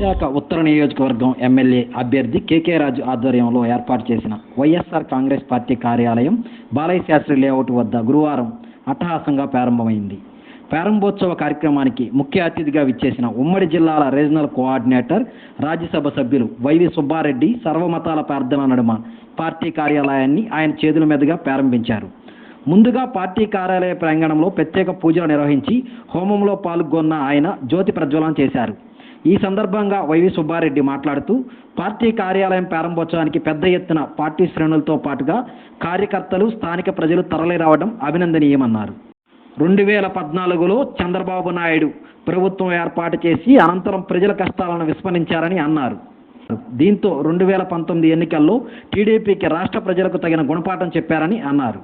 విశాఖ ఉత్తర నియోజకవర్గం ఎమ్మెల్యే అభ్యర్థి కేకే రాజు ఆధ్వర్యంలో ఏర్పాటు చేసిన వైఎస్ఆర్ కాంగ్రెస్ పార్టీ కార్యాలయం బాలయ్య శాస్త్రి లేఅవుట్ వద్ద గురువారం అట్టహాసంగా ప్రారంభమైంది. ప్రారంభోత్సవ కార్యక్రమానికి ముఖ్య అతిథిగా విచ్చేసిన ఉమ్మడి జిల్లాల రీజనల్ కోఆర్డినేటర్ రాజ్యసభ సభ్యులు వైవి సుబ్బారెడ్డి సర్వమతాల ప్రార్థన నడుమ పార్టీ కార్యాలయాన్ని ఆయన చేతుల మీదుగా ప్రారంభించారు. ముందుగా పార్టీ కార్యాలయ ప్రాంగణంలో ప్రత్యేక పూజలు నిర్వహించి హోమంలో పాల్గొన్న ఆయన జ్యోతి ప్రజ్వలన చేశారు. ఈ సందర్భంగా వైవి సుబ్బారెడ్డి మాట్లాడుతూ పార్టీ కార్యాలయం ప్రారంభోత్సవానికి పెద్ద ఎత్తున పార్టీ శ్రేణులతో పాటుగా కార్యకర్తలు స్థానిక ప్రజలు తరలిరావడం అభినందనీయమన్నారు. రెండు వేల పద్నాలుగులో చంద్రబాబు నాయుడు ప్రభుత్వం ఏర్పాటు చేసి అనంతరం ప్రజల కష్టాలను విస్మరించారని అన్నారు. దీంతో రెండు వేల పంతొమ్మిది ఎన్నికల్లో టీడీపీకి రాష్ట్ర ప్రజలకు తగిన గుణపాఠం చెప్పారని అన్నారు.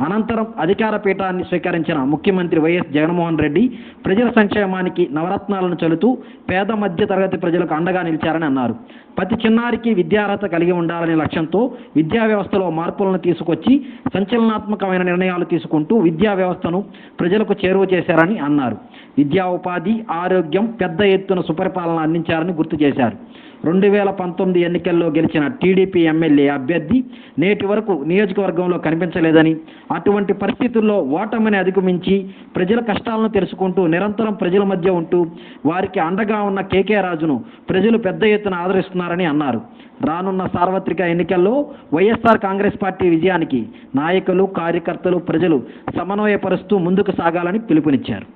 అనంతరం అధికార పీఠాన్ని స్వీకరించిన ముఖ్యమంత్రి వైఎస్ జగన్మోహన్ రెడ్డి ప్రజల సంక్షేమానికి నవరత్నాలను చలుతూ పేద మధ్య తరగతి ప్రజలకు అండగా నిలిచారని అన్నారు. ప్రతి చిన్నారికి విద్యార్హత కలిగి ఉండాలనే లక్ష్యంతో విద్యా వ్యవస్థలో మార్పులను తీసుకొచ్చి సంచలనాత్మకమైన నిర్ణయాలు తీసుకుంటూ విద్యా వ్యవస్థను ప్రజలకు చేరువ చేశారని అన్నారు. విద్యా ఉపాధి ఆరోగ్యం పెద్ద ఎత్తున సుపరిపాలన అందించారని గుర్తు చేశారు. రెండు వేల పంతొమ్మిది ఎన్నికల్లో గెలిచిన టీడీపీ ఎమ్మెల్యే అభ్యర్థి నేటి వరకు నియోజకవర్గంలో కనిపించలేదని అటువంటి పరిస్థితుల్లో ఓటమిని అధిగమించి ప్రజల కష్టాలను తెలుసుకుంటూ నిరంతరం ప్రజల మధ్య ఉంటూ వారికి అండగా ఉన్న కేకే రాజును ప్రజలు పెద్ద ఎత్తున ఆదరిస్తున్నారని అన్నారు. రానున్న సార్వత్రిక ఎన్నికల్లో వైఎస్ఆర్ కాంగ్రెస్ పార్టీ విజయానికి నాయకులు కార్యకర్తలు ప్రజలు సమన్వయపరుస్తూ ముందుకు సాగాలని పిలుపునిచ్చారు.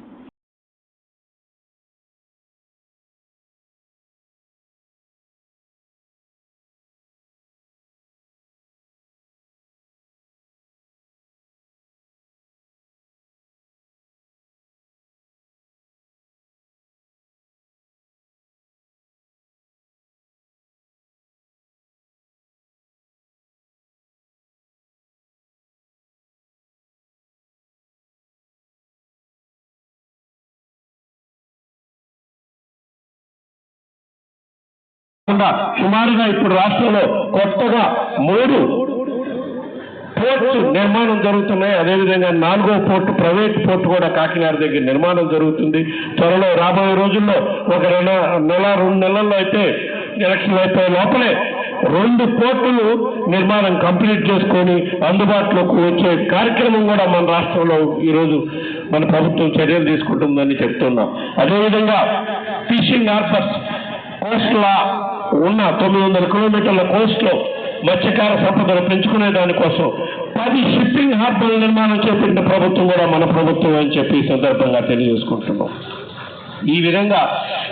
కాకుండా సుమారుగా ఇప్పుడు రాష్ట్రంలో కొత్తగా మూడు పోర్టు నిర్మాణం జరుగుతున్నాయి. అదేవిధంగా నాలుగో పోర్టు ప్రైవేట్ పోర్టు కూడా కాకినాడ దగ్గర నిర్మాణం జరుగుతుంది. త్వరలో రాబోయే రోజుల్లో ఒక నెల నెల రెండు నెలల్లో అయితే ఎలక్షన్ అయిపోయే లోపలే రెండు పోర్టులు నిర్మాణం కంప్లీట్ చేసుకొని అందుబాటులోకి వచ్చే కార్యక్రమం కూడా మన రాష్ట్రంలో ఈరోజు మన ప్రభుత్వం చర్యలు తీసుకుంటుందని చెప్తున్నాం. అదేవిధంగా ఫిషింగ్ హార్బర్స్ కోస్ట్లో ఉన్న తొమ్మిది వందల కిలోమీటర్ల కోస్ట్లో మత్స్యకార సంపదను పెంచుకునే దానికోసం పది షిప్పింగ్ హార్బర్ల నిర్మాణం చేపట్టిన ప్రభుత్వం కూడా మన ప్రభుత్వం అని చెప్పి ఈ సందర్భంగా తెలియజేసుకుంటున్నాం. ఈ విధంగా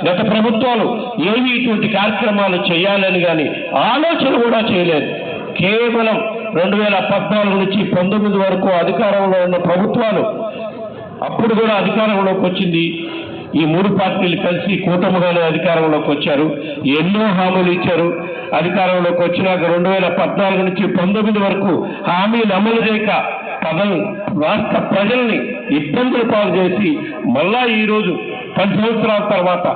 గత ప్రభుత్వాలు ఏవి ఇటువంటి కార్యక్రమాలు చేయాలని కానీ ఆలోచన కూడా చేయలేదు. కేవలం రెండు వేల పద్నాలుగు నుంచి పంతొమ్మిది వరకు అధికారంలో ఉన్న ప్రభుత్వాలు అప్పుడు కూడా అధికారంలోకి వచ్చింది. ఈ మూడు పార్టీలు కలిసి కూటమిగానే అధికారంలోకి వచ్చారు. ఎన్నో హామీలు ఇచ్చారు. అధికారంలోకి వచ్చినాక రెండు వేల పద్నాలుగు నుంచి పంతొమ్మిది వరకు హామీలు అమలు చేయక పదవి రాష్ట్ర ప్రజల్ని ఇబ్బందులు పాలు చేసి మళ్ళా ఈరోజు పది సంవత్సరాల తర్వాత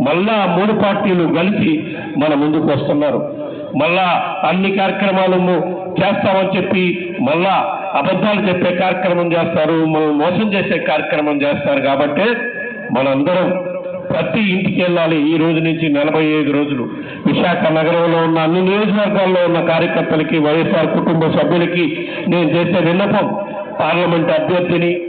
మళ్ళా మూడు పార్టీలు కలిసి మన ముందుకు వస్తున్నారు. మళ్ళా అన్ని కార్యక్రమాలు చేస్తామని చెప్పి మళ్ళా అబద్ధాలు చెప్పే కార్యక్రమం చేస్తారు. మనం మోసం చేసే కార్యక్రమం చేస్తారు. కాబట్టి మనందరం ప్రతి ఇంటికి వెళ్ళాలి. ఈ రోజు నుంచి నలభై ఐదు రోజులు. విశాఖ నగరంలో ఉన్న అన్ని నియోజకవర్గాల్లో ఉన్న కార్యకర్తలకి వైఎస్ఆర్ కుటుంబ సభ్యులకి నేను చేసే విన్నపం పార్లమెంట్ అభ్యర్థిని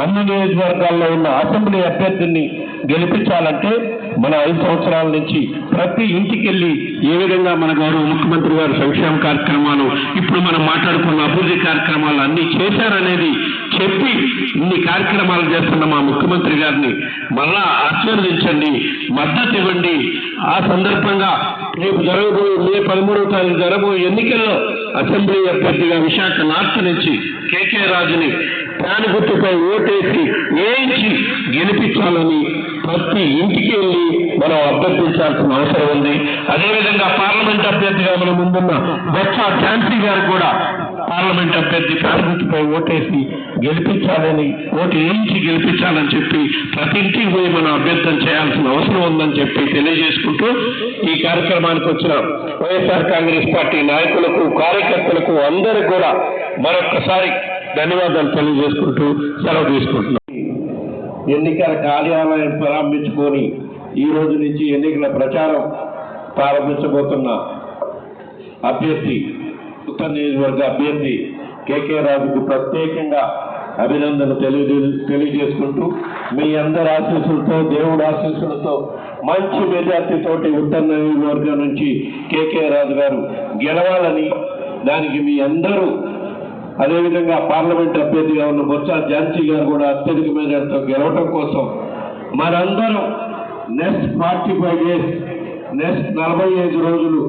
అన్ని నియోజకవర్గాల్లో ఉన్న అసెంబ్లీ అభ్యర్థిని గెలిపించాలంటే మన ఐదు సంవత్సరాల నుంచి ప్రతి ఇంటికి వెళ్ళి ఏ విధంగా మన గౌరవ ముఖ్యమంత్రి గారు సంక్షేమ కార్యక్రమాలు ఇప్పుడు మనం మాట్లాడుకున్న అభివృద్ధి కార్యక్రమాలు అన్ని చేశారనేది చెప్పి ఇన్ని కార్యక్రమాలు చేస్తున్న మా ముఖ్యమంత్రి గారిని మళ్ళా ఆశీర్వదించండి మద్దతు ఇవ్వండి. ఆ సందర్భంగా రేపు జరగబోయే మే పదమూడవ తారీఖు జరగబోయే ఎన్నికల్లో అసెంబ్లీ అభ్యర్థిగా విశాఖ నార్త్ నుంచి కేకే రాజుని ప్రాణ గుర్తుపై ఓటేసి వేయించి గెలిపించాలని ప్రతి ఇంటికి వెళ్ళి మనం అభ్యర్థించాల్సిన అవసరం ఉంది. అదేవిధంగా పార్లమెంట్ అభ్యర్థిగా మన ముందున్న బొత్స ఝాన్సీ గారు కూడా పార్లమెంట్ అభ్యర్థి పై ఓటేసి గెలిపించాలని ఓటు వేయించి గెలిపించాలని చెప్పి ప్రతి ఇంటికి పోయి మనం అభ్యర్థన చేయాల్సిన అవసరం ఉందని చెప్పి తెలియజేసుకుంటూ ఈ కార్యక్రమానికి వచ్చిన వైఎస్ఆర్ కాంగ్రెస్ పార్టీ నాయకులకు కార్యకర్తలకు అందరికి కూడా మరొకసారి ధన్యవాదాలు తెలియజేసుకుంటూ సెలవు తీసుకుంటున్నాం. ఎన్నికల కార్యాలయం ప్రారంభించుకొని ఈ రోజు నుంచి ఎన్నికల ప్రచారం ప్రారంభించబోతున్న అభ్యర్థి ఉత్తర నియోజకవర్గ అభ్యర్థి కేకే రాజుకు ప్రత్యేకంగా అభినందన తెలియజే తెలియజేసుకుంటూ మీ అందరి ఆశీస్సులతో దేవుడు ఆశీస్సులతో మంచి మెజార్టీతోటి ఉత్తర నియోజకవర్గం నుంచి కేకే రాజు గారు గెలవాలని దానికి మీ అందరూ అదేవిధంగా పార్లమెంట్ అభ్యర్థిగా ఉన్న బొత్స ఝాన్సీ గారు కూడా అత్యధిక మెజార్టీతో గెలవటం కోసం మనందరం next forty five days next నలభై ఐదు రోజులు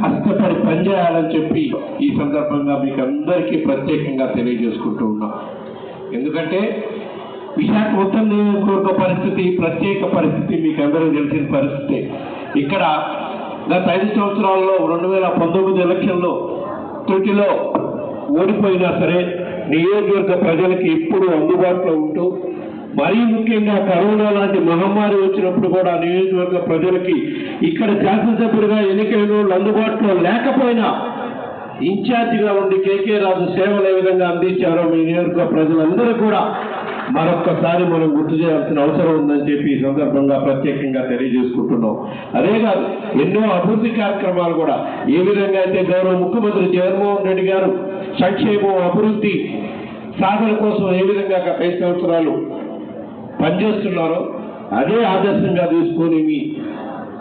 కష్టపడి పనిచేయాలని చెప్పి ఈ సందర్భంగా మీకు అందరికీ ప్రత్యేకంగా తెలియజేసుకుంటూ ఉన్నాం. ఎందుకంటే విశాఖ ఉత్తర నియోజకవర్గ పరిస్థితి ప్రత్యేక పరిస్థితి మీకు అందరూ తెలిసిన పరిస్థితి ఇక్కడ గత ఐదు సంవత్సరాల్లో రెండు వేల పంతొమ్మిది ఎలక్షన్లో తుటిలో ఓడిపోయినా సరే నియోజకవర్గ ప్రజలకి ఎప్పుడూ అందుబాటులో ఉంటూ మరీ ముఖ్యంగా కరోనా లాంటి మహమ్మారి వచ్చినప్పుడు కూడా నియోజకవర్గ ప్రజలకి ఇక్కడ శాసనసభ్యుడిగా ఎన్నికైన వాళ్ళు అందుబాటులో లేకపోయినా ఇన్ఛార్జిగా ఉండి కేకే రాజు సేవలు ఏ విధంగా అందించారో మీ నియోజకవర్గ ప్రజలందరూ కూడా మరొక్కసారి మనం గుర్తు చేయాల్సిన అవసరం ఉందని చెప్పి ఈ సందర్భంగా ప్రత్యేకంగా తెలియజేసుకుంటున్నాం. అదే కాదు ఎన్నో అభివృద్ధి కార్యక్రమాలు కూడా ఏ విధంగా అయితే గౌరవ ముఖ్యమంత్రి జగన్మోహన్ రెడ్డి గారు సంక్షేమం అభివృద్ధి సాధన కోసం ఏ విధంగా గత ఐదు సంవత్సరాలు పనిచేస్తున్నారో అదే ఆదర్శంగా తీసుకొని మీ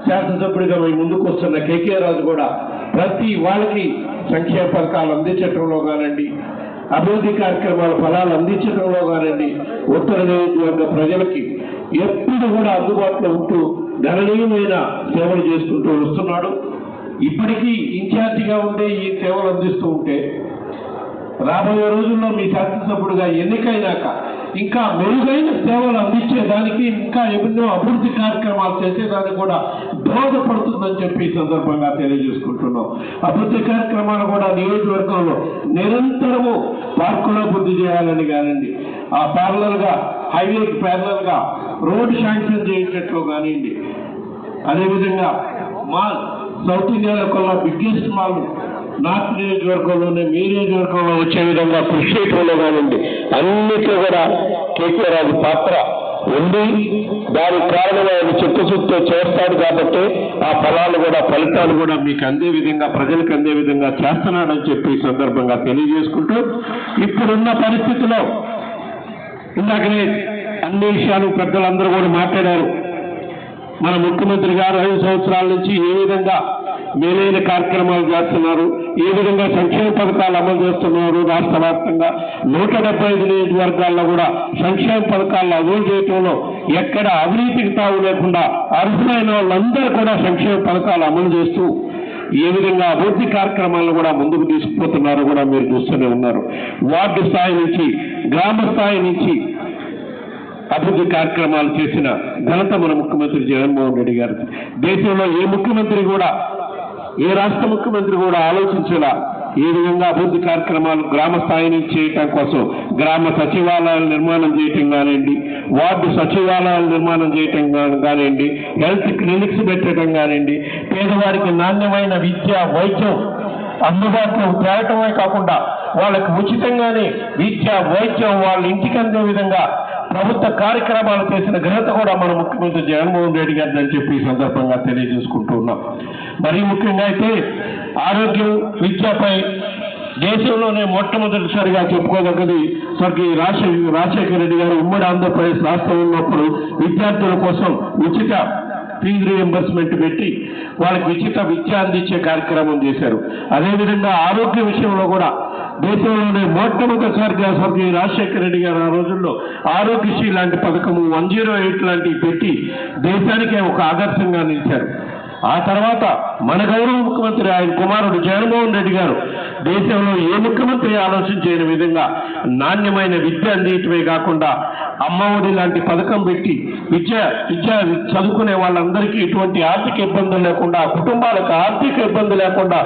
శాసనసభ్యుడిగా మీ ముందుకు వస్తున్న కేకే రాజు కూడా ప్రతి వాళ్ళకి సంక్షేమ పథకాలు అందించడంలో కానండి అభివృద్ధి కార్యక్రమాల ఫలాలు అందించడంలో కానండి ఉత్తర నియోజకవర్గ ప్రజలకి ఎప్పుడు కూడా అందుబాటులో ఉంటూ గణనీయమైన సేవలు చేసుకుంటూ వస్తున్నాడు. ఇప్పటికీ ఇన్ఛార్జిగా ఉండే ఈ సేవలు అందిస్తూ ఉంటే రాబోయే రోజుల్లో మీ శాసనసభ్యుడిగా ఎన్నికైనాక ఇంకా మెరుగైన సేవలు అందించేదానికి ఇంకా ఎన్నో అభివృద్ధి కార్యక్రమాలు చేసేదానికి కూడా దోహదపడుతుందని చెప్పి ఈ సందర్భంగా తెలియజేసుకుంటున్నాం. అభివృద్ధి కార్యక్రమాలు కూడా నియోజకవర్గంలో నిరంతరము పార్కులో అభివృద్ధి చేయాలని కానివ్వండి ఆ ప్యారలల్గా హైవేకి ప్యారలల్గా రోడ్ శాంక్షన్ చేయించట్లు కానివ్వండి. అదేవిధంగా మాల్ సౌత్ ఇండియాలో కొల్లా బిగ్గెస్ట్ మాల్ నార్త్ నియోజకవర్గంలోనే మీ నియోజకవర్గంలో వచ్చే విధంగా కృషి చేయడంలో కానివ్వండి అన్నిట్లో కూడా కేకే రాజు పాత్ర ఉంది. దానికి కారణం ఆయన చిత్తశుద్ధితో చేస్తాడు కాబట్టి ఆ ఫలాలు కూడా ఫలితాలు కూడా మీకు అందే విధంగా ప్రజలకు అందే విధంగా చేస్తున్నాడని చెప్పి ఈ సందర్భంగా తెలియజేసుకుంటూ ఇప్పుడున్న పరిస్థితిలో ఇందాకనే అన్ని విషయాలు పెద్దలందరూ కూడా మాట్లాడారు. మన ముఖ్యమంత్రి గారు ఐదు సంవత్సరాల నుంచి ఏ విధంగా మేలైన కార్యక్రమాలు చేస్తున్నారు. ఏ విధంగా సంక్షేమ పథకాలు అమలు చేస్తున్నారు రాష్ట్ర వ్యాప్తంగా. నూట డెబ్బై ఐదు నియోజకవర్గాల్లో కూడా సంక్షేమ పథకాలను అమలు చేయటంలో ఎక్కడ అవినీతికి తావు లేకుండా అర్హులైన వాళ్ళందరూ కూడా సంక్షేమ పథకాలు అమలు చేస్తూ ఏ విధంగా అభివృద్ధి కార్యక్రమాలను కూడా ముందుకు తీసుకుపోతున్నారో కూడా మీరు చూస్తూనే ఉన్నారు. వార్డు స్థాయి నుంచి గ్రామ స్థాయి నుంచి అభివృద్ధి కార్యక్రమాలు చేసిన ఘనత మన ముఖ్యమంత్రి జగన్మోహన్ రెడ్డి గారు దేశంలో ఏ ముఖ్యమంత్రి కూడా ఏ రాష్ట్ర ముఖ్యమంత్రి కూడా ఆలోచించేలా ఏ విధంగా అభివృద్ధి కార్యక్రమాలు గ్రామ స్థాయి నుంచి చేయటం కోసం గ్రామ సచివాలయాలు నిర్మాణం చేయటం కానివ్వండి వార్డు సచివాలయాలు నిర్మాణం చేయటం కానివ్వండి హెల్త్ క్లినిక్స్ పెట్టడం కానివ్వండి పేదవారికి నాణ్యమైన విద్య వైద్యం అందుబాటులో తేవటమే కాకుండా వాళ్ళకి ఉచితంగానే విద్య వైద్యం వాళ్ళ ఇంటికి అందే విధంగా ప్రభుత్వ కార్యక్రమాలు చేసిన ఘనత కూడా మన ముఖ్యమంత్రి జగన్మోహన్ రెడ్డి గారిని అని చెప్పి ఈ సందర్భంగా తెలియజేసుకుంటూ ఉన్నాం మరీ ముఖ్యంగా అయితే ఆరోగ్యం విద్యపై దేశంలోనే మొట్టమొదటిసారిగా చెప్పుకోదగ్గది స్వర్గీయ రాజశేఖర రాజశేఖర రెడ్డి గారు ఉమ్మడి ఆంధ్రప్రదేశ్ రాష్ట్రం ఉన్నప్పుడు విద్యార్థుల కోసం ఉచిత ఫీజు రియంబర్స్మెంట్ పెట్టి వాళ్ళకి ఉచిత విద్య అందించే కార్యక్రమం చేశారు. అదేవిధంగా ఆరోగ్య విషయంలో కూడా దేశంలోనే మొట్టమొదటిసారిగా స్వర్గీయ రాజశేఖర రెడ్డి గారు ఆ రోజుల్లో ఆరోగ్యశ్రీ లాంటి పథకము వన్ జీరో ఎయిట్ లాంటివి పెట్టి దేశానికే ఒక ఆదర్శంగా నిలిచారు. ఆ తర్వాత మన గౌరవ ముఖ్యమంత్రి ఆయన కుమారుడు జగన్మోహన్ రెడ్డి గారు దేశంలో ఏ ముఖ్యమంత్రి ఆలోచించని విధంగా నాణ్యమైన విద్య అందించడమే కాకుండా అమ్మఒడి లాంటి పథకం పెట్టి విద్య విద్య చదువుకునే వాళ్ళందరికీ ఎటువంటి ఆర్థిక ఇబ్బందులు లేకుండా కుటుంబాలకు ఆర్థిక ఇబ్బంది లేకుండా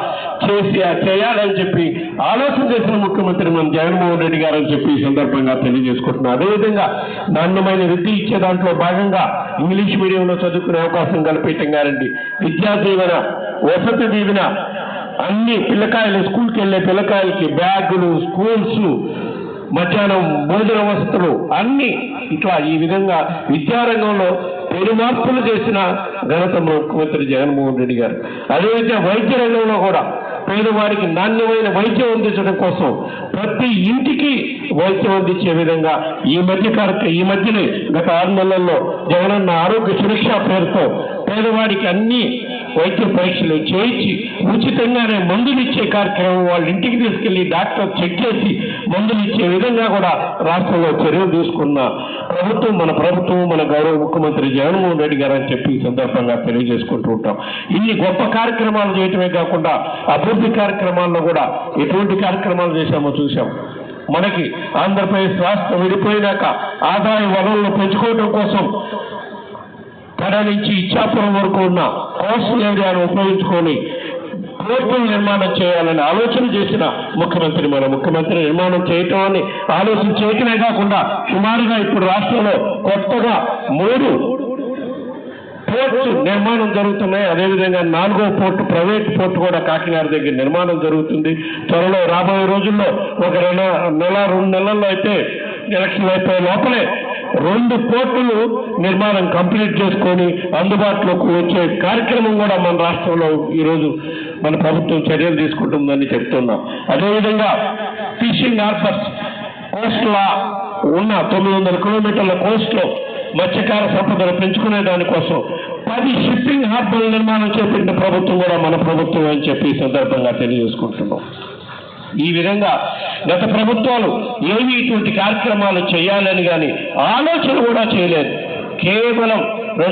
చేసి చేయాలని చెప్పి ఆలోచన చేసిన ముఖ్యమంత్రి మన జగన్మోహన్ రెడ్డి గారు అని చెప్పి ఈ సందర్భంగా తెలియజేసుకుంటున్నాం అదేవిధంగా నాణ్యమైన విద్య ఇచ్చే దాంట్లో భాగంగా ఇంగ్లీష్ మీడియంలో చదువుకునే అవకాశం కల్పించడం గారండి విద్యా దీవెన వసతి దీవెన అన్ని పిల్లకాయలు స్కూల్కి వెళ్ళే పిల్లకాయలకి బ్యాగులు స్కూల్స్ మధ్యాహ్నం భోజన వసతులు అన్ని ఇట్లా ఈ విధంగా విద్యారంగంలో పెను మార్పులు చేసిన ఘనత ముఖ్యమంత్రి జగన్మోహన్ రెడ్డి గారు. అదేవిధంగా వైద్య రంగంలో కూడా పేదవాడికి నాణ్యమైన వైద్యం అందించడం కోసం ప్రతి ఇంటికి వైద్యం అందించే విధంగా ఈ మధ్య కార్యక్రమం ఈ మధ్యనే గత ఆరు నెలల్లో జగనన్న ఆరోగ్య సురక్ష పేరుతో పేదవాడికి అన్ని వైద్య పరీక్షలు చేయించి ఉచితంగానే మందులు ఇచ్చే కార్యక్రమం వాళ్ళ ఇంటికి తీసుకెళ్ళి డాక్టర్ చెక్ చేసి మందులు ఇచ్చే విధంగా కూడా రాష్ట్రంలో చర్యలు తీసుకున్న ప్రభుత్వం మన ప్రభుత్వం మన గౌరవ ముఖ్యమంత్రి జగన్మోహన్ రెడ్డి గారు అని చెప్పి సందర్భంగా తెలియజేసుకుంటూ ఉంటాం. ఇన్ని గొప్ప కార్యక్రమాలు చేయటమే కాకుండా అభివృద్ధి కార్యక్రమాల్లో కూడా ఎటువంటి కార్యక్రమాలు చేశామో చూశాం. మనకి ఆంధ్రప్రదేశ్ రాష్ట్రం విడిపోయినాక ఆదాయ వనరులను పెంచుకోవడం కోసం కడ నుంచి ఇచ్చాపురం వరకు ఉన్న కోస్టల్ ఏరియాను ఉపయోగించుకొని పోర్టులు నిర్మాణం చేయాలని ఆలోచన చేసిన ముఖ్యమంత్రి మన ముఖ్యమంత్రి నిర్మాణం చేయటం అని ఆలోచన చేయటమే కాకుండా సుమారుగా ఇప్పుడు రాష్ట్రంలో కొత్తగా మూడు పోర్టు నిర్మాణం జరుగుతున్నాయి. అదేవిధంగా నాలుగో పోర్టు ప్రైవేట్ పోర్టు కూడా కాకినాడ దగ్గర నిర్మాణం జరుగుతుంది. త్వరలో రాబోయే రోజుల్లో ఒక నెల నెల రెండు నెలల్లో అయితే ఎలక్షన్ అయిపోయే లోపలే రెండు పోర్టులు నిర్మాణం కంప్లీట్ చేసుకొని అందుబాటులోకి వచ్చే కార్యక్రమం కూడా మన రాష్ట్రంలో ఈరోజు మన ప్రభుత్వం చర్యలు తీసుకుంటుందని చెప్తున్నాం. అదేవిధంగా ఫిషింగ్ హార్బర్స్ కోస్ట్ల ఉన్న తొమ్మిది వందల కిలోమీటర్ల కోస్ట్లో మత్స్యకార సంపదను పెంచుకునే దానికోసం పది షిప్పింగ్ హార్బర్ల నిర్మాణం చేపట్టిన ప్రభుత్వం కూడా మన ప్రభుత్వం అని చెప్పి సందర్భంగా తెలియజేసుకుంటున్నాం. ఈ విధంగా గత ప్రభుత్వాలు ఏమి ఇటువంటి కార్యక్రమాలు చేయాలని కానీ ఆలోచన కూడా చేయలేదు. కేవలం